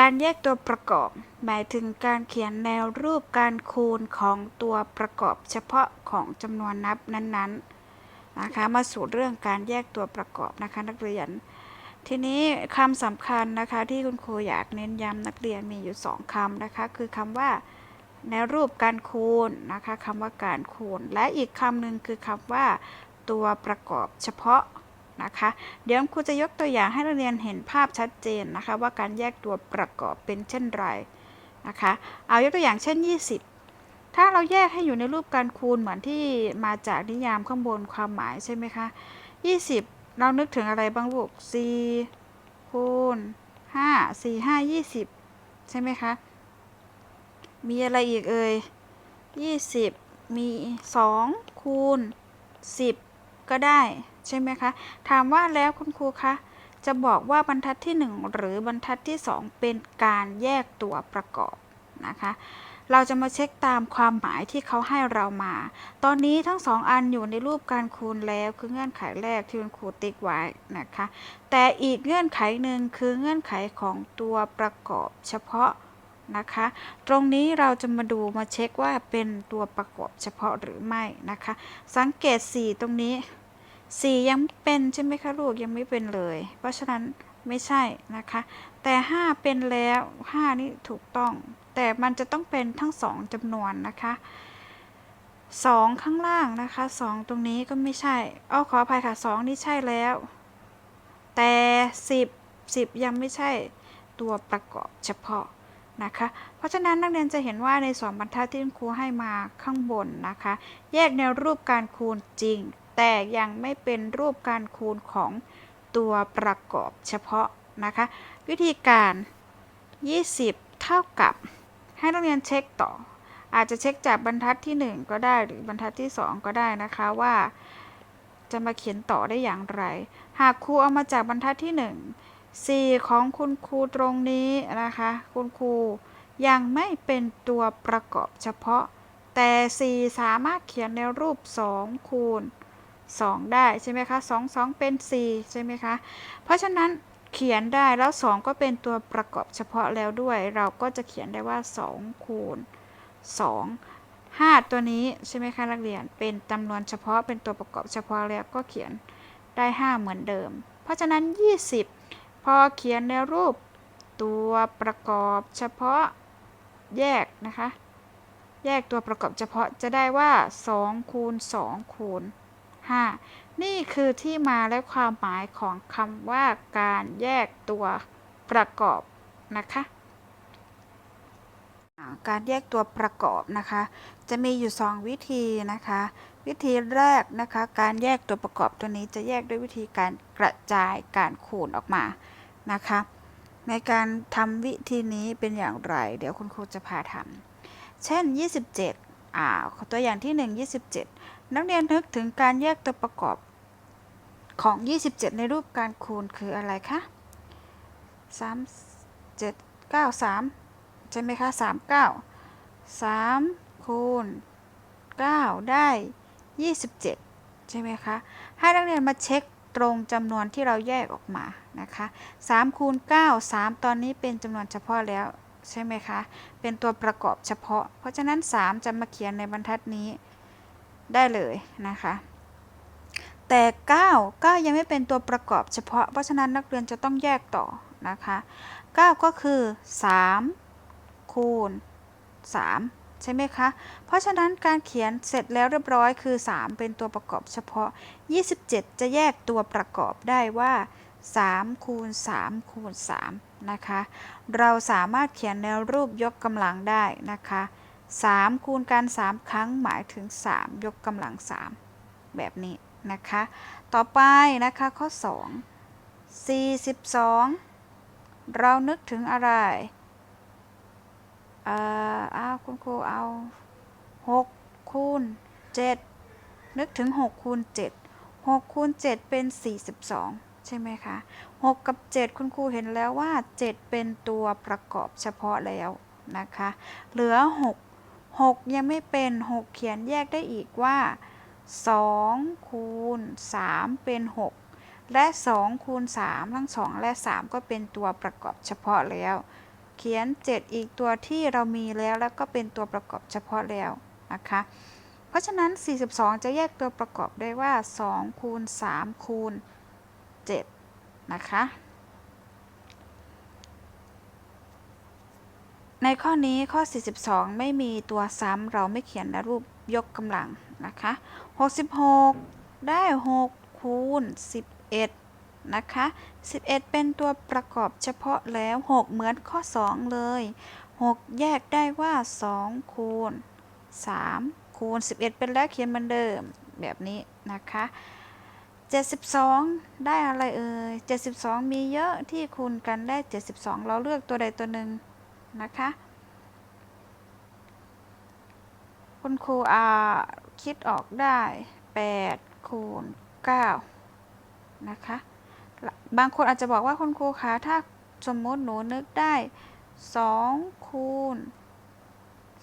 การแยกตัวประกอบ หมายถึงการเขียนแนวรูปการคูณของตัวประกอบเฉพาะของจำนวนนับนั้นๆนะคะมาสู่เรื่องการแยกตัวประกอบนะคะนักเรียน ทีนี้คำสำคัญนะคะที่คุณครูอยากเน้นย้ำนักเรียนมีอยู่สองคำนะคะ คือคำว่าแนวรูปการคูณนะคะคำว่าการคูณ และอีกคำหนึ่งคือคำว่าตัวประกอบเฉพาะ นะคะ เดี๋ยวครูจะยกตัวอย่างให้นักเรียนเห็นภาพชัดเจนนะคะ ว่าการแยกตัวประกอบเป็นเช่นไรนะคะ เอายกตัวอย่างเช่น 20 ถ้าเราแยกให้อยู่ในรูปการคูณเหมือนที่มาจากนิยามข้างบนความหมายใช่ไหมคะ20 เรานึกถึงอะไรบ้างลูก4คูณ5 4 5 20 ใช่ไหมคะ มีอะไรอีกเอ่ย20 มี 2 คูณ 10 ก็ได้ใช่ไหมคะ ถามว่าแล้วคุณครูคะจะบอกว่าบรรทัดที่ 1 หรือบรรทัดที่ 2 เป็นการแยกตัวประกอบนะคะ เราจะมาเช็คตามความหมายที่เขาให้เรามา ตอนนี้ทั้งสองอันอยู่ในรูปการคูณแล้วคือเงื่อนไขแรกที่คุณครูติ๊กไว้นะคะ แต่อีกเงื่อนไขหนึ่งคือเงื่อนไขของตัวประกอบเฉพาะนะคะ ตรงนี้เราจะมาดูมาเช็คว่าเป็นตัวประกอบเฉพาะหรือไม่นะคะ สังเกต 4 ตรงนี้ 4ยังไม่เป็นใช่ไหมคะลูกยังไม่เป็นเลย เพราะฉะนั้นไม่ใช่นะคะ แต่5เป็นแล้ว5นี่ถูกต้อง แต่มันจะต้องเป็นทั้ง2จำนวนนะคะ2ข้างล่างนะคะ2ตรงนี้ก็ไม่ใช่อ้อขออภัยค่ะ2นี่ใช่แล้ว แต่10 10ยังไม่ใช่ตัวประกอบเฉพาะนะคะ เพราะฉะนั้นนักเรียนจะเห็นว่าในสองบรรทัดที่คุณครูให้มาข้างบนนะคะ แยกแนวรูปการคูณจริง แต่ยังไม่เป็นรูปการคูณของตัวประกอบเฉพาะนะคะ วิธีการ 20 เท่ากับ ให้นักเรียนเช็คต่อ อาจจะเช็คจากบรรทัดที่ 1 ก็ได้หรือบรรทัดที่ 2 ก็ได้นะคะว่า จะมาเขียนต่อได้อย่างไร หากครูเอามาจากบรรทัดที่ 1 4 ของคุณครูตรงนี้นะคะ คุณครูยังไม่เป็นตัวประกอบเฉพาะ แต่ 4 สามารถเขียนในรูป 2 คูณ 2 ได้ใช่ไหมคะ2 2 เป็น 4 ใช่ไหมคะ เพราะฉะนั้นเขียนได้แล้ว 2 ก็เป็นตัวประกอบเฉพาะแล้วด้วย เราก็จะเขียนได้ว่า 2 คูณ 2 5 ตัวนี้ใช่ไหมคะนักเรียนเป็นจำนวนเฉพาะเป็นตัวประกอบเฉพาะแล้วก็เขียนได้ 5 เหมือนเดิม เพราะฉะนั้น 20 พอเขียนในรูปตัวประกอบเฉพาะแยกนะคะ แยกตัวประกอบเฉพาะจะได้ว่า 2 คูณ 2 คูณ 5 นี่คือที่มาและความหมายของคำว่าการแยกตัวประกอบนะคะการแยกตัวประกอบนะคะ จะมีอยู่ 2 วิธีนะคะ วิธีแรกนะคะ การแยกตัวประกอบตัวนี้จะแยกด้วยวิธีการกระจายการคูณออกมานะคะ ในการทำวิธีนี้เป็นอย่างไร เดี๋ยวคุณครูจะพาทำเช่น 27อ่าตัวอย่างที่ 1 27 นักเรียนนึกถึงการแยกตัวประกอบของ 27 ในรูปการคูณคืออะไรคะ 3 7 9 3 ใช่ไหมคะ 39 3 คูณ 9 ได้ 27 ใช่ไหมคะ ให้นักเรียนมาเช็คตรงจำนวนที่เราแยกออกมานะคะ 3 คูณ 9 3 ตอนนี้เป็นจำนวนเฉพาะแล้วใช่ไหมคะ เป็นตัวประกอบเฉพาะ เพราะฉะนั้น 3 จะมาเขียนในบรรทัดนี้ ได้เลยนะคะ แต่ 9 9 ยังไม่เป็นตัวประกอบเฉพาะ เพราะฉะนั้นนักเรียนจะต้องแยกต่อนะคะ 9 ก็คือ 3 คูณ 3 ใช่ไหมคะ เพราะฉะนั้นการเขียนเสร็จแล้วเรียบร้อยคือ 3 เป็นตัวประกอบเฉพาะ 27 จะแยกตัวประกอบได้ว่า3คูณ3คูณ3นะคะ เราสามารถเขียนในวรูปยกกำลังได้นะคะ 3 คูณกัน 3 ครั้งหมายถึง 3 ยกกำลัง 3 แบบนี้นะคะ ต่อไปนะคะข้อ 2 42 เรานึกถึงอะไร เอ่ออ้าคุณครูเอา 6 คูณ 7 นึกถึง 6 คูณ 7 6 คูณ 7 เป็น 42ใช่ไหมคะ 6 กับ 7 คุณครูเห็นแล้วว่า 7 เป็นตัวประกอบเฉพาะแล้วนะคะ เหลือ 6 6 ยังไม่เป็น 6 เขียนแยกได้อีกว่า 2 คูณ 3 เป็น 6 และ 2 คูณ 3 ทั้ง 2 และ 3 ก็เป็นตัวประกอบเฉพาะแล้ว เขียน 7 อีกตัวที่เรามีแล้วแล้วก็เป็นตัวประกอบเฉพาะแล้วนะคะ เพราะฉะนั้น 42 จะแยกตัวประกอบได้ว่า 2 คูณ 3 คูณ 7 นะคะ ในข้อนี้ข้อ 42 ไม่มีตัวซ้ำเราไม่เขียนในรูปยกกำลังนะคะ 66 ได้ 6 คูณ 11 นะคะ 11 เป็นตัวประกอบเฉพาะแล้ว 6 เหมือนข้อ 2 เลย 6 แยกได้ว่า 2 คูณ 3 คูณ 11 เป็นแล้วเขียนเหมือนเดิมแบบนี้นะคะ 72 ได้อะไรเอ่ย 72 มีเยอะที่คูณกันได้ 72 เราเลือกตัวใดตัวหนึ่ง นะคะ คุณครูอาคิดออกได้ 8 คูณ 9 นะคะ บางคนอาจจะบอกว่าคุณครูคะถ้าสมมติหนูนึกได้ 2 คูณ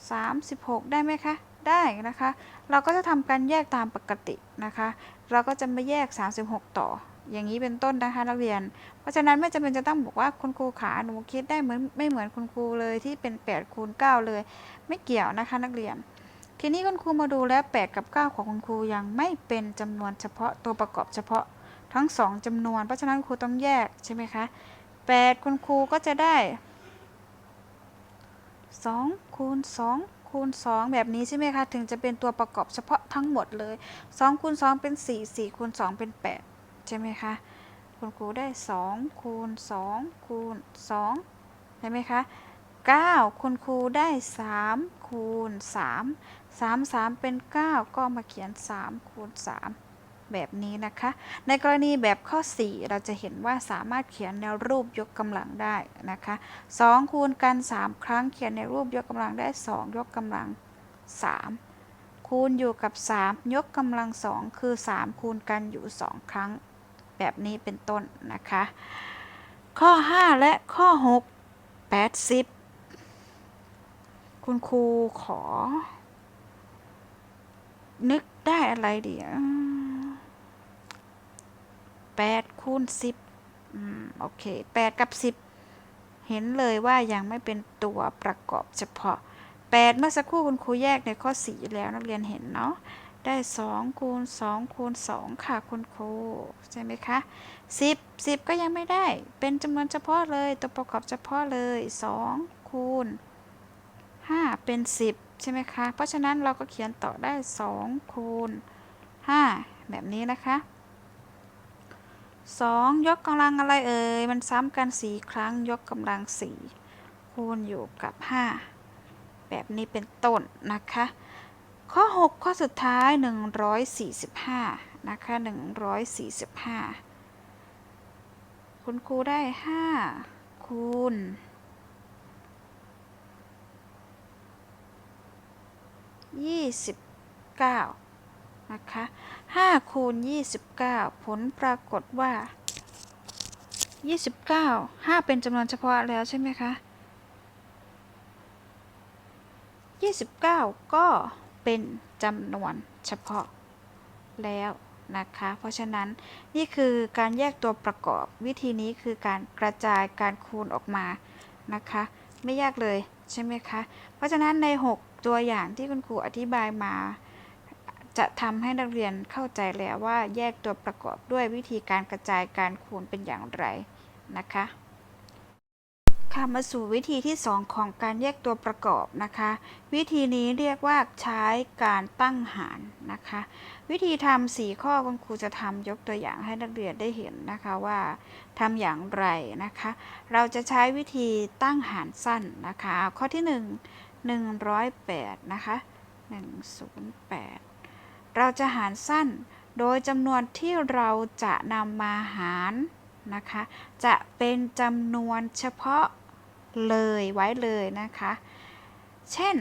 36 ได้ไหมคะ ได้นะคะ เราก็จะทำการแยกตามปกตินะคะ เราก็จะมาแยก 36 ต่อ อย่างนี้เป็นต้นนะคะนักเรียน เพราะฉะนั้นไม่จำเป็นจะต้องบอกว่าคุณครูขาหนูคิดได้เหมือนไม่เหมือนคุณครูเลยที่เป็น8คูณ9เลย ไม่เกี่ยวนะคะนักเรียน ทีนี้คุณครูมาดูแล้ว 8 กับ 9 ของคุณครูยังไม่เป็นจำนวนเฉพาะตัวประกอบเฉพาะทั้ง 2จำนวน เพราะฉะนั้นครูต้องแยกใช่ไหมคะ8คุณครูก็จะได้2คูณ2คูณ 2 แบบนี้ใช่ไหมคะ ถึงจะเป็นตัวประกอบเฉพาะทั้งหมดเลย 2 คูณ 2 เป็น 4 4 คูณ 2 เป็น 8 ใช่ไหมคะ คุณครูได้ 2 คูณ 2 คูณ 2 ใช่ไหมคะ 9 คุณครูได้ 3 คูณ 3 3 3 เป็น 9 ก็มาเขียน 3 คูณ 3 แบบนี้นะคะ ในกรณีแบบข้อ 4 เราจะเห็นว่าสามารถเขียนแนวรูปยกกำลังได้นะคะ 2 คูณกัน 3 ครั้งเขียนในรูปยกกำลังได้ 2 ยกกำลัง 3คูณอยู่กับ 3 ยกกำลัง2คือ 3 คูณกันอยู่ 2 ครั้ง แบบนี้เป็นต้นนะคะ ข้อ 5 และข้อ 6 80 คุณครูขอ นึกได้อะไรเดี๋ยวแปดคูณสิบอืมโอเคแปดกับสิบเห็นเลยว่ายังไม่เป็นตัวประกอบเฉพาะแปดเมื่อสักครู่คุณครูแยกในข้อสี่แล้วนักเรียนเห็นเนาะ ได้สองคูณสองคูณสองค่ะคุณครูใช่ไหมคะสิบสิบก็ยังไม่ได้ เป็นจำนวนเฉพาะเลย ตัวประกอบเฉพาะเลยสองคูณห้าเป็นสิบใช่ไหมคะ เพราะฉะนั้นเราก็เขียนต่อได้สองคูณห้าแบบนี้นะคะ 2 ยกกำลังอะไรเอ่ย มันซ้ำกัน 4 ครั้งยกกำลัง 4 คูณอยู่กับ 5 แบบนี้เป็นต้นนะคะ ข้อ 6 ข้อสุดท้าย 145 นะคะ 145 คุณครูได้ 5 คูณ 29 นะคะ 5 คูณ 29 ผลปรากฏว่า 29 5 เป็นจำนวนเฉพาะแล้วใช่ไหมคะ 29 ก็ เป็นจำนวนเฉพาะแล้วนะคะ เพราะฉะนั้นนี่คือการแยกตัวประกอบ วิธีนี้คือการกระจายการคูณออกมานะคะ ไม่ยากเลยใช่ไหมคะ เพราะฉะนั้นใน 6 ตัวอย่างที่คุณครูอธิบายมา จะทำให้นักเรียนเข้าใจแล้วว่าแยกตัวประกอบด้วยวิธีการกระจายการคูณเป็นอย่างไรนะคะ ค่ะมาสู่วิธีที่ 2 ของการแยกตัวประกอบนะคะ วิธีนี้เรียกว่าใช้การตั้งหารนะคะ วิธีทำสี่ข้อคุณครูจะทำยกตัวอย่างให้นักเรียนได้เห็นนะคะว่าทำอย่างไรนะคะ เราจะใช้วิธีตั้งหารสั้นนะคะ ข้อที่ 1 108นะคะ108 เราจะหารสั้นโดยจำนวนที่เราจะนำมาหารนะคะ จะเป็นจำนวนเฉพาะ เลยไว้เลยนะคะ เช่น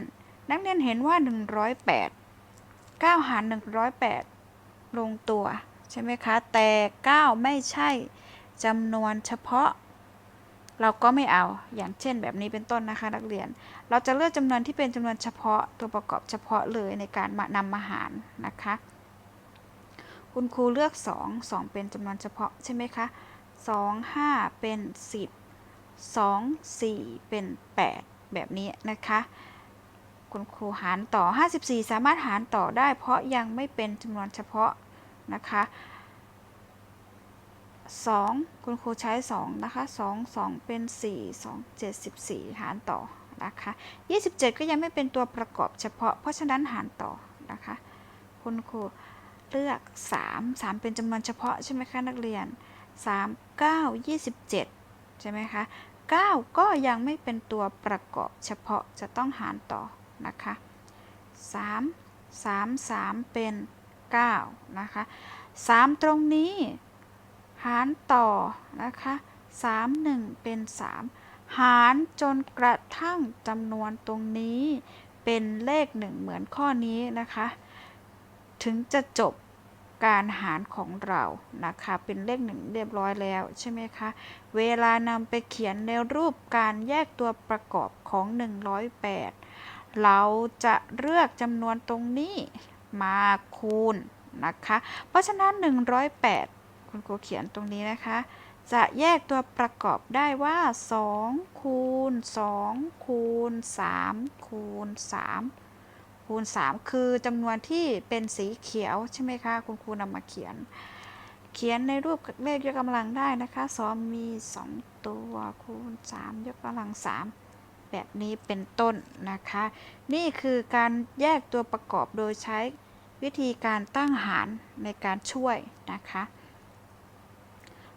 นักเรียนเห็นว่า 108 9 หาร 108 ลงตัว ใช่ไหมคะ แต่ 9 ไม่ใช่จำนวนเฉพาะ เราก็ไม่เอาอย่างเช่นแบบนี้เป็นต้นนะคะ นักเรียน เราจะเลือกจำนวนที่เป็นจำนวนเฉพาะตัวประกอบเฉพาะเลยในการมานำมาหารนะคะคุณครูเลือก 2 2 เป็นจำนวนเฉพาะใช่ไหมคะ 2 5 เป็น 10 2 4 เป็น 8 แบบนี้นะคะ คุณครูหารต่อ 54 สามารถหารต่อได้ เพราะยังไม่เป็นจำนวนเฉพาะนะคะ 2 คุณครูใช้ 2 นะคะ 2 2 เป็น 4 2 74 หารต่อนะคะ 27 ก็ยังไม่เป็นตัวประกอบเฉพาะ เพราะฉะนั้นหารต่อนะคะ คุณครูเลือก 3 3 เป็นจำนวนเฉพาะใช่ไหมคะนักเรียน 3 9 27 ใช่ไหมคะ 9 ก็ยังไม่เป็นตัวประกอบเฉพาะจะต้องหารต่อนะคะ 3 3 3 เป็น 9 นะคะ 3 ตรงนี้ หารต่อนะคะ 3 1 เป็น 3 หารจนกระทั่งจำนวนตรงนี้เป็นเลข 1 เหมือนข้อนี้นะคะ ถึงจะจบ การหารของเรานะคะ เป็นเลข1เรียบร้อยแล้วใช่ไหมคะ เวลานำไปเขียนในรูปการแยกตัวประกอบของ 108 เราจะเลือกจำนวนตรงนี้มาคูณนะคะ เพราะฉะนั้น 108 คุณครูเขียนตรงนี้นะคะ จะแยกตัวประกอบได้ว่า2คูณ2คูณ3คูณ3 คูณ 3 คือจำนวนที่เป็นสีเขียวใช่ไหมคะ คุณครูนำมาเขียน เขียนในรูปเลขยกกำลังได้นะคะสอมมี 2 ตัวคูณ 3 ยกกำลัง 3 แบบนี้เป็นต้นนะคะ นี่คือการแยกตัวประกอบโดยใช้วิธีการตั้งหารในการช่วยนะคะ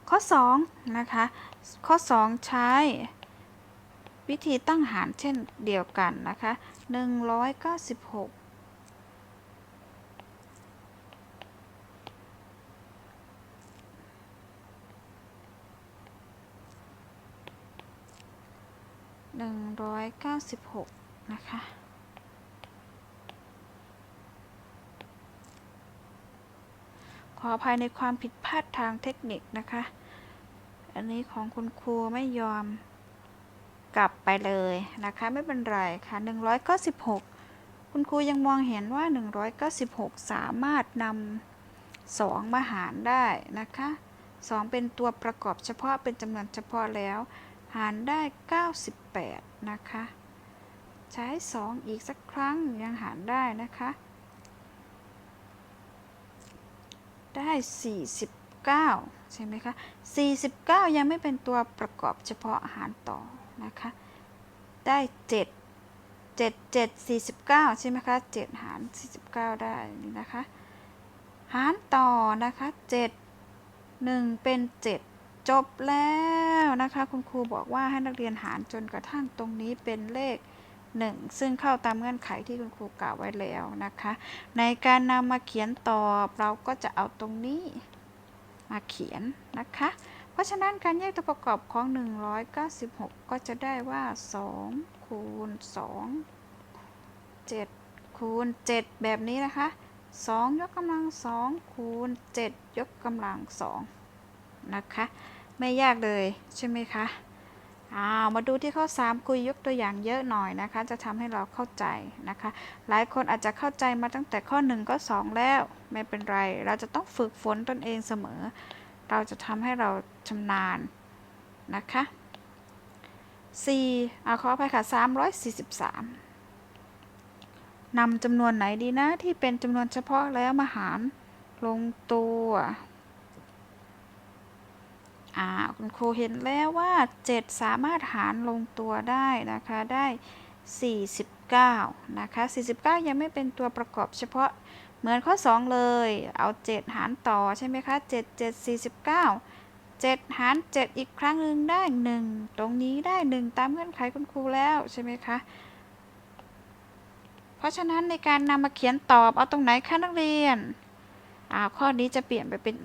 ข้อ 2 นะคะ ข้อ 2 ใช้ วิธีตั้งหารเช่นเดียวกันนะคะ196 196 นะคะ ขออภัยในความผิดพลาดทางเทคนิคนะคะ อันนี้ของคุณครูไม่ยอม กลับไปเลยนะคะไม่เป็นไรค่ะ196 คุณครูยังมองเห็นว่า 196 สามารถนำ2มาหารได้นะคะ2เป็นตัวประกอบเฉพาะเป็นจำนวนเฉพาะแล้ว หารได้ 98 นะคะ ใช้ 2 อีกสักครั้งยังหารได้นะคะ ได้ 49 ใช่ไหมคะ 49 ยังไม่เป็นตัวประกอบเฉพาะหารต่อ นะคะ ได้ 7 7 7 49 ใช่ไหมคะ 7 หาร 49 ได้นี่นะคะ หารต่อนะคะ 7 1 เป็น 7 จบแล้วนะคะ คุณครูบอกว่าให้นักเรียนหารจนกระทั่งตรงนี้เป็นเลข 1 ซึ่งเข้าตามเงื่อนไขที่คุณครูกล่าวไว้แล้วนะคะ ในการนำมาเขียนตอบเราก็จะเอาตรงนี้มาเขียนนะคะ เพราะฉะนั้นการแยกตัวประกอบของ 196 ก็จะได้ว่า 2 คูณ 2 7 คูณ 7 แบบนี้นะคะ 2 ยกกำลัง 2 คูณ 7 ยกกำลัง 2 นะคะ ไม่ยากเลยใช่ไหมคะอ้าวมาดูที่ข้อ 3 คุยยกตัวอย่างเยอะหน่อยนะคะ จะทำให้เราเข้าใจนะคะ หลายคนอาจจะเข้าใจมาตั้งแต่ข้อ 1 ก็ 2 แล้ว ไม่เป็นไร เราจะต้องฝึกฝนตนเองเสมอ เราจะทำให้เราชำนาญนะคะ4อาขออภัยค่ะ 343นำจำนวนไหนดีนะ ที่เป็นจำนวนเฉพาะแล้วมาหารลงตัว อ่า คุณครูเห็นแล้วว่า 7 สามารถหารลงตัวได้นะคะ ได้ 49 นะคะ 49 ยังไม่เป็นตัวประกอบเฉพาะ เหมือนข้อ 2 เลย เอา 7 หารต่อใช่ไหมคะ7 7 49 7 หาร 7 อีกครั้งหนึ่งได้ 1 ตรงนี้ได้ 1 ตามเงื่อนไขคุณครูแล้วใช่ไหมคะ เพราะฉะนั้นในการนำมาเขียนตอบเอาตรงไหนคะนักเรียนอ่าข้อนี้จะเปลี่ยนไปเป็น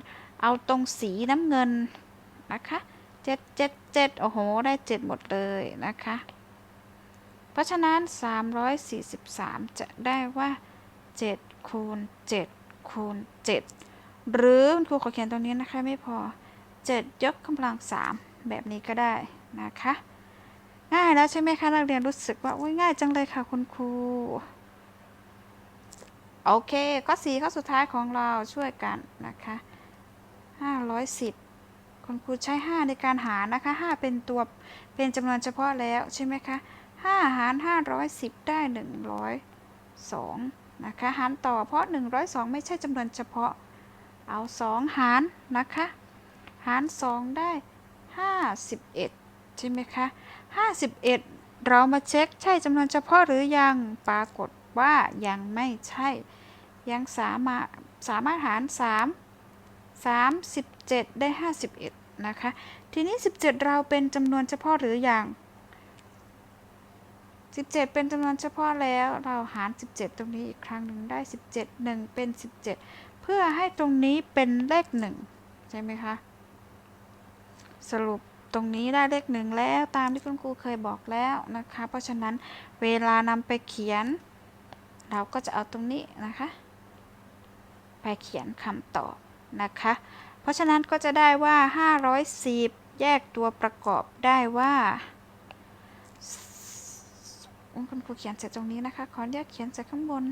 เอาตรงสีน้ำเงินนะคะ7 7 7โอ้โห ได้7หมดเลยนะคะ เพราะฉะนั้น 343 จะได้ว่า 7 คูณ7คูณ7 หรือคุณครูขอเขียนตรงนี้นะคะไม่พอ 7 ยกกำลัง 3 แบบนี้ก็ได้นะคะ ง่ายแล้วใช่ไหมคะนักเรียนรู้สึกว่าอุ๊ยง่ายจังเลยค่ะคุณครูโอเคข้อ4ข้อสุดท้ายของเราช่วยกันนะคะ510คุณครูใช้ 5 ในการหารนะคะ 5 เป็นตัวเป็นจำนวนเฉพาะแล้วใช่ไหมคะ5หาร510 ได้ 102 นะคะหารต่อเพราะ 102 ไม่ใช่จำนวนเฉพาะ เอา 2 หารนะคะ หาร 2 ได้ 51 ใช่ไหมคะ 51 เรามาเช็คใช่จำนวนเฉพาะหรือยังปรากฏว่ายังไม่ใช่ ยังสามารถสามารถหาร 3 37 ได้ 51 นะคะ ทีนี้ 17 เราเป็นจำนวนเฉพาะหรือยัง 17 เป็นจำนวนเฉพาะแล้ว เราหาร 17 ตรงนี้อีกครั้งหนึ่งได้ 17 1 เป็น 17 เพื่อให้ตรงนี้เป็นเลข 1 ใช่ไหมคะ สรุปตรงนี้ได้เลข 1 แล้วตามที่คุณครูเคยบอกแล้วนะคะ เพราะฉะนั้นเวลานำไปเขียน เราก็จะเอาตรงนี้นะคะ ไปเขียนคำตอบนะคะ เพราะฉะนั้นก็จะได้ว่า 510 แยกตัวประกอบได้ว่า คุณครูเขียนเสร็จตรงนี้นะคะ ขออนุญาตเขียนจากข้างบน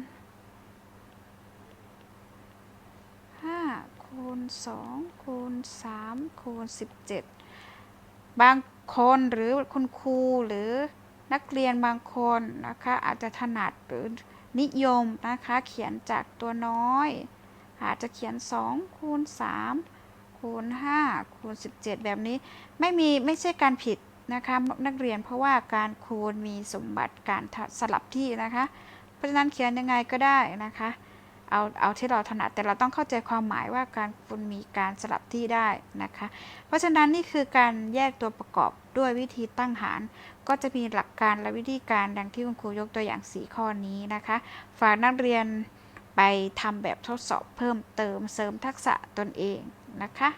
5คูณ2คูณ3คูณ17บางคนหรือคุณครูหรือนักเรียนบางคนนะคะ อาจจะถนัดหรือนิยมนะคะ เขียนจากตัวน้อย อาจจะเขียน2คูณ3คูณ5คูณ17 แบบนี้ไม่มีไม่ใช่การผิด นะคะนักเรียนเพราะว่าการคูณมีสมบัติการสลับที่นะคะ เพราะฉะนั้นเขียนยังไงก็ได้นะคะ เอาเอาที่เราถนัดแต่เราต้องเข้าใจความหมายว่าการคูณมีการสลับที่ได้นะคะ เพราะฉะนั้นนี่คือการแยกตัวประกอบด้วยวิธีตั้งหาร ก็จะมีหลักการและวิธีการดังที่คุณครูยกตัวอย่าง 4 ข้อนี้นะคะ ฝากนักเรียนไปทำแบบทดสอบเพิ่มเติมเสริมทักษะตนเองนะคะ